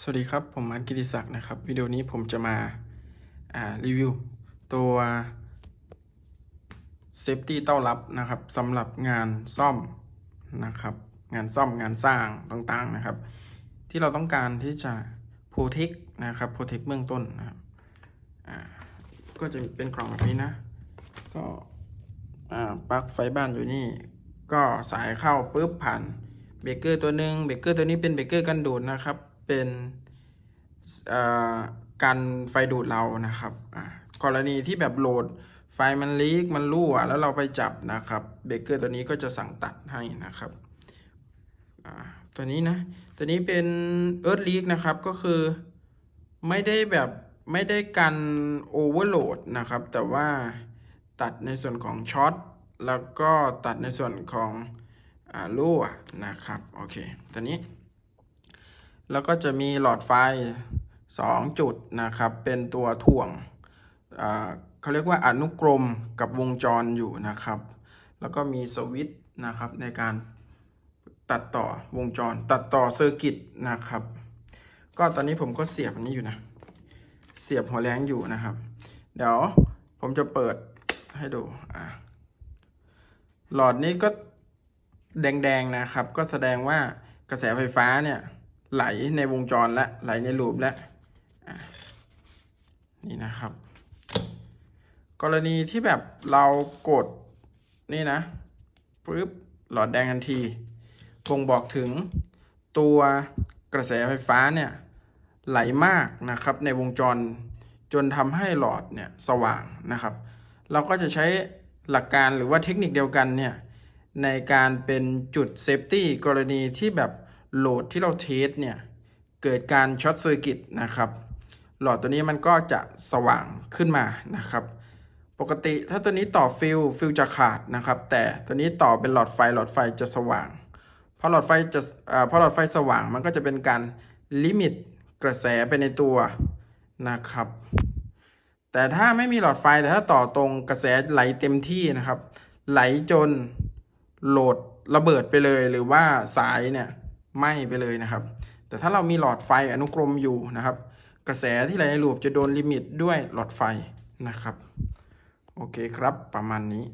สวัสดีครับ ผมอันกิติศักดิ์นะครับ วิดีโอนี้ผมจะมาารีวิว ตัวเซฟตี้เต้ารับนะครับสำหรับงานซ่อมนะครับ งานซ่อมงานสร้างต่างๆนะครับ ที่เราต้องการที่จะโปรเทคนะครับโปรเทคเบื้องต้นนะครับก็จะเป็นกล่องแบบนี้นะ ก็ปลั๊กไฟบ้านอยู่นี่ ก็สายเข้าปุ๊บผ่านเบรกเกอร์ตัวหนึ่งเบรกเกอร์ตัวนี้เป็นเบรกเกอร์กันดูดนะครับ เป็นกันไฟดูดเรานะครับกรณีที่แบบโหลดไฟมันลีกมันรั่วแล้วเราไปจับนะครับเบรกเกอร์ตัวนี้ก็จะสั่งตัดให้นะครับตัวนี้นะตัวนี้เป็นเอิร์ธลีกนะครับก็คือไม่ได้แบบไม่ได้กันโอเวอร์โหลดนะครับ แต่ว่าตัดในส่วนของช็อตแล้วก็ตัดในส่วนของอรั่วนะครับ โอเคตัวนี้ แล้วก็จะมีหลอดไฟ 2 จุดนะครับ เป็นตัวถ่วงเขาเรียกว่าอนุกรมกับวงจรอยู่นะครับ แล้วก็มีสวิตช์นะครับในการตัดต่อวงจร ตัดต่อเซอร์กิตนะครับ ก็ตอนนี้ผมก็เสียบอันนี้อยู่นะ เสียบหัวแรงอยู่นะครับ เดี๋ยวผมจะเปิดให้ดูอ่าหลอดนี้ก็แดงๆนะครับ ก็แสดงว่ากระแสไฟฟ้าเนี่ย ไหลในวงจรและไหลในลูปและนี่นะครับ กรณีที่แบบเรากดนี่นะปึ๊บหลอดแดงทันทีบ่งบอกถึงตัวกระแสไฟฟ้าเนี่ยไหลมากนะครับในวงจรจนทำให้หลอดเนี่ยสว่างนะครับ เราก็จะใช้หลักการหรือว่าเทคนิคเดียวกันเนี่ยในการเป็นจุดเซฟตี้กรณีที่แบบ โหลดที่เราเทสเนี่ย เกิดการช็อตเซอร์กิตนะครับ หลอดตัวนี้มันก็จะสว่างขึ้นมานะครับ ปกติถ้าตัวนี้ต่อฟิลฟิลจะขาดนะครับ แต่ตัวนี้ต่อเป็นหลอดไฟหลอดไฟจะสว่างพอหลอดไฟจะพอหลอดไฟสว่างมันก็จะเป็นการลิมิตกระแสไปในตัวนะครับ แต่ถ้าไม่มีหลอดไฟแต่ถ้าต่อตรงกระแสไหลเต็มที่นะครับ ไหลจนโหลดระเบิดไปเลยหรือว่าสายเนี่ย ไหม้ไปเลยนะครับ แต่ถ้าเรามีหลอดไฟอนุกรมอยู่นะครับ กระแสที่ไหลในลูปจะโดนลิมิตด้วยหลอดไฟนะครับ โอเคครับประมาณนี้